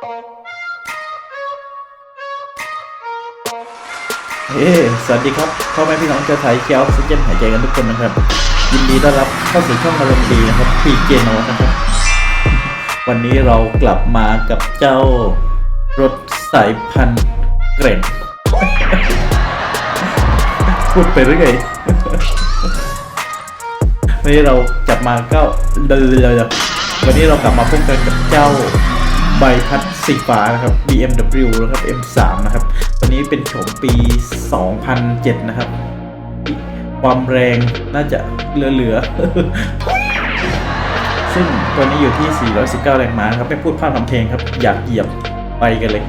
เฮ้สวัสดีครับพ่อแม่พี่น้องเจ้าไทยเคียวซิเจนหายใจกันทุกคนนะครับ ยินดีต้อนรับเข้าสู่ช่องอารมณ์ดีนะครับพี่เกนอนะครับ วันนี้เรากลับมากับเจ้ารถสายพันธุ์เกรนพูดไปเรื่อยงวันนี้เราจับมาก็เดือดวันนี้เรากลับมาพบกันกับเจ้า ใบพัดสีฟ้านะครับ BMW นะครับ M3 นะครับ ตัวนี้เป็นโฉมปี 2007 นะครับ ความแรงน่าจะเหลือๆ ซึ่งตัวนี้อยู่ที่ 419 แรงม้าครับ ไม่พูดพร่ำทำเพลงครับ อยากเหยียบไปกันเลย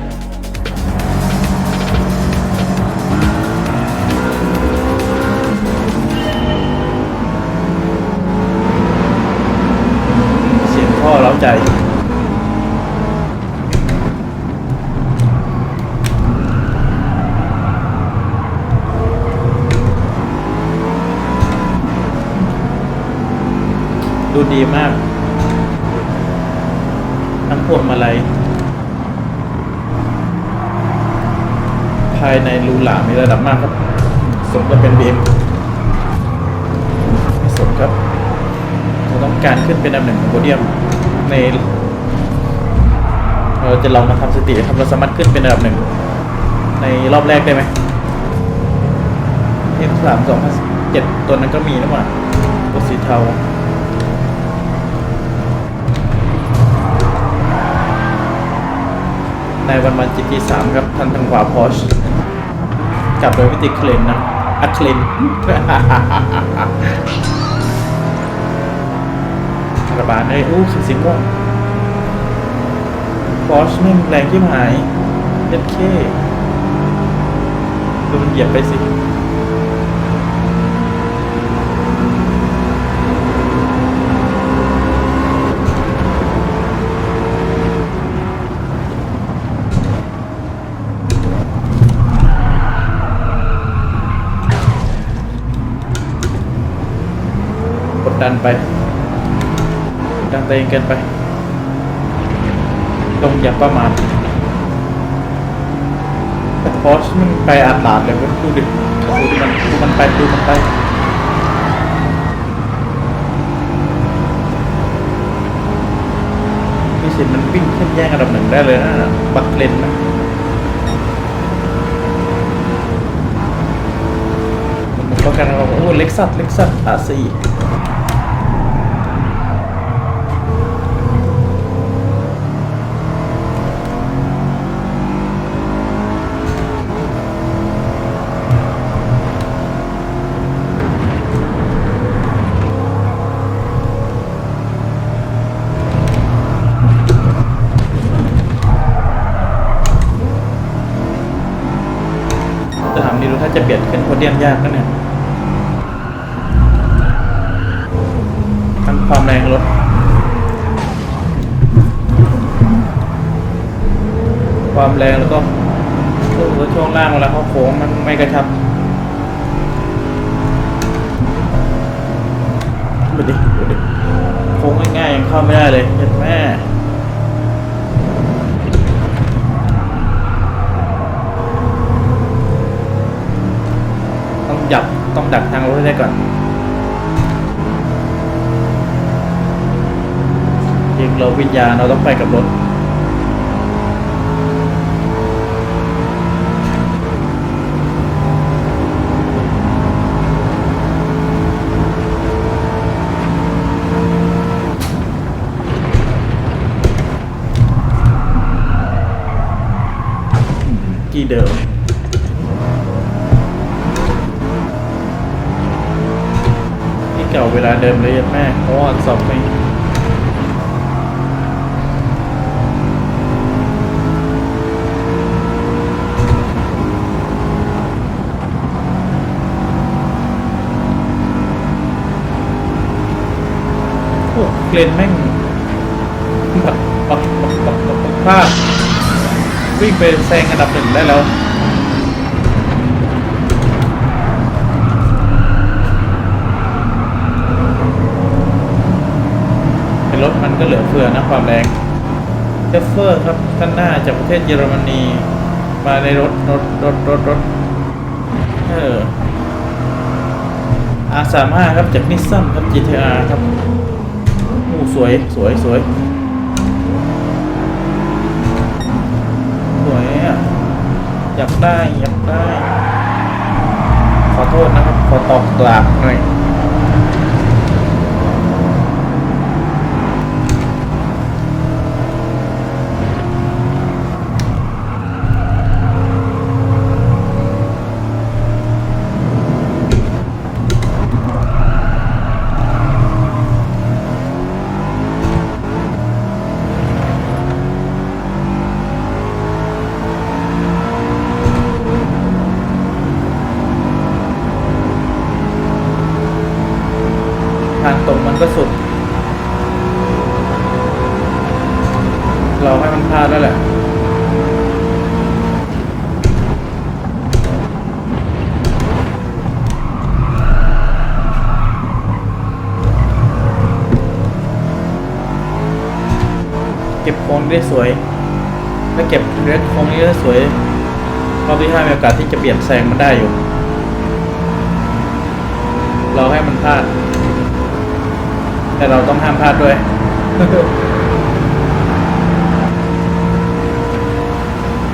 เสียงท่อเร้าใจ ดูดีมาก ทั้งพวงมาลัยภายในรูหรามีระดับมากครับ สมกับเป็นบีมสมครับเราต้องการขึ้นเป็นอันดับหนึ่งของโพเดียมใน เราจะลองมาทำสติทำเราสามารถขึ้นเป็นอันดับหนึ่งในรอบแรกได้ไหมเทมสามสองพันเจ็ดตัวนั้นก็มีนะว่าตัวสีเทา ในวันวัน GT3 ครับทันทางขวาพอชกลับโดยวิธีเคลนนะอะเคลนราบาลเลยอู้สีสีม่วงพอชนี่แรงที่หายเด็ดเคดูมันเหยียบไปสิ ดันไปดันตัวเองเกินไปลงอย่าประมาทแต่พอชมันไปอาดลาดเลยมันดูดิดูดิมันดูมันไปดูมันไปมีสิทธิ์มันวิ่งขึ้นแย่งอันดับหนึ่งได้เลยนะบักเลนนะมันก็กันเราโอ้เล็กซัสเล็กซัสอาซี จะถามนี่รู้ถ้าจะเปลี่ยนขึ้นโพเดี ยากนะเนี่ยทั้งความแรงรถความแรงแล้วก็ช่วงรถช่วงล่างเวลาเขาโค้งมันไม่กระชับดูดิดูดิโค้งง่ายๆยังเข้าไม่ได้เลยเห็นแม่ ต้องจับต้อง ดักทางรถให้ได้ก่อนยิงเราวิญญาณเราต้องไปกับรถที่เดิม ที่ เดิมเลยแม่เพราะว่าสอบไม่โอ้เกรนแม่งปักปักปักปักปักปักพลาดวิ่งไปแซงอันดับหนึ่งได้แล้ว เป็น รถมันก็เหลือเฟือนะความแรงเทฟเฟอร์ครับท่านหน้าจากประเทศเยอรมนีมาในรถรถรถรถรถเออ R สามาครับจากนิสสันครับ GTR ครับโอ้สวยสวยสวยสวยอะอยากได้อยากได้ ขอโทษนะครับ ขอตอบกลาบหน่อย ก็สุด เราให้มันพลาดแล้วแหละเก็บโค้งได้สวย ถ้าเก็บเรดโค้งนี้ได้สวยรอบที่ห้ามีโอกาสที่จะเปลี่ยนแซงมันได้อยู่ เราให้มันพลาด แต่เราต้องห้ามพลาดด้วย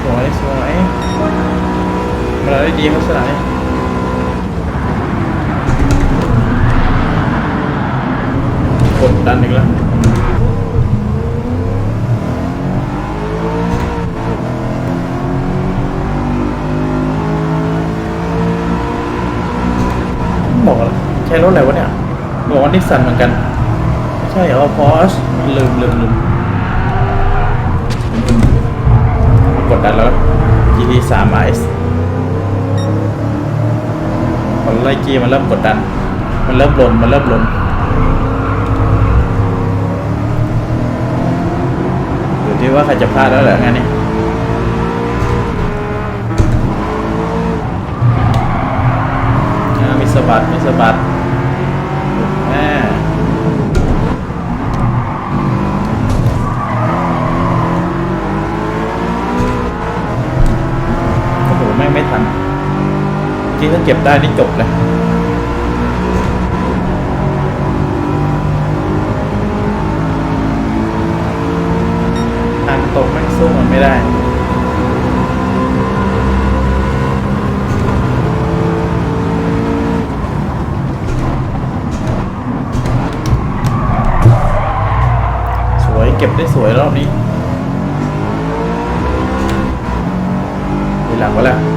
สวยสวยมาได้ดีครับสนายกดดันอีกแล้วบอกอะไรใช้รถอะไรวะเนี่ยบอกว่านิสสันเหมือนกัน ช่เหรอพอชลืมลืมลืมกดดันแล้ว GT 3 RS พอไล่จี้มันเริ่มกดดัน มันเริ่มลนมันเริ่มลนอยู่ที่ว่าใครจะพลาดแล้วเหรองานนี้มีสะบัดมีสะบัดแม่โอ้โหแม่งไม่ทัน จริงถ้าเก็บได้นี่จบเลยทางตรงแม่สู้มันไม่ได้สวยเก็บได้สวยรอบนี้มีหลังก็แล้ว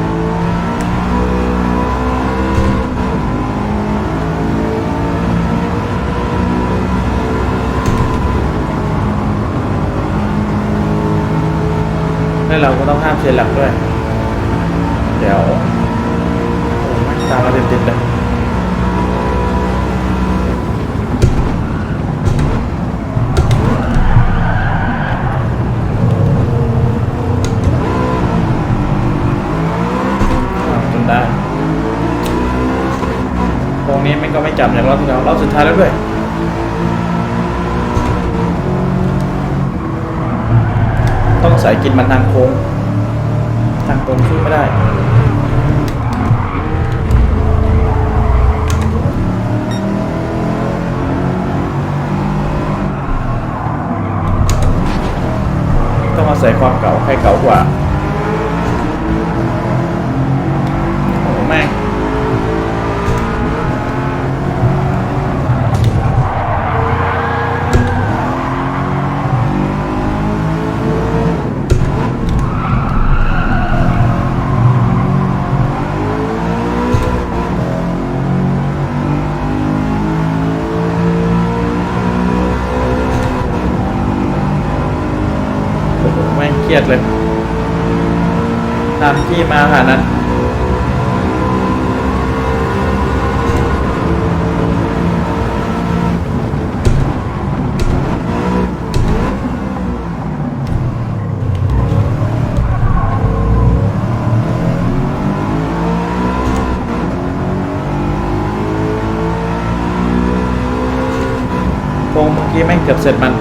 แล้เราก็ต้องห้ามเสียหลักด้วย เดี๋ยวตามมาติดๆเลยจนได้ตรงนี้มันก็ไม่จับในรอบที่แล้วรอบสุดท้ายแล้วด้วย ต้องใส่กินมันทางโค้ง ทางตรงขึ้นไม่ได้ ต้องอาศัยความเก่าใครเก่ากว่า โอ้โหแม่งโอ้โหแม่งเค รียดเลยตามที่มาขนาดนั้นโค้งเมื่อกี้แม่งเกือบเสร็จมัน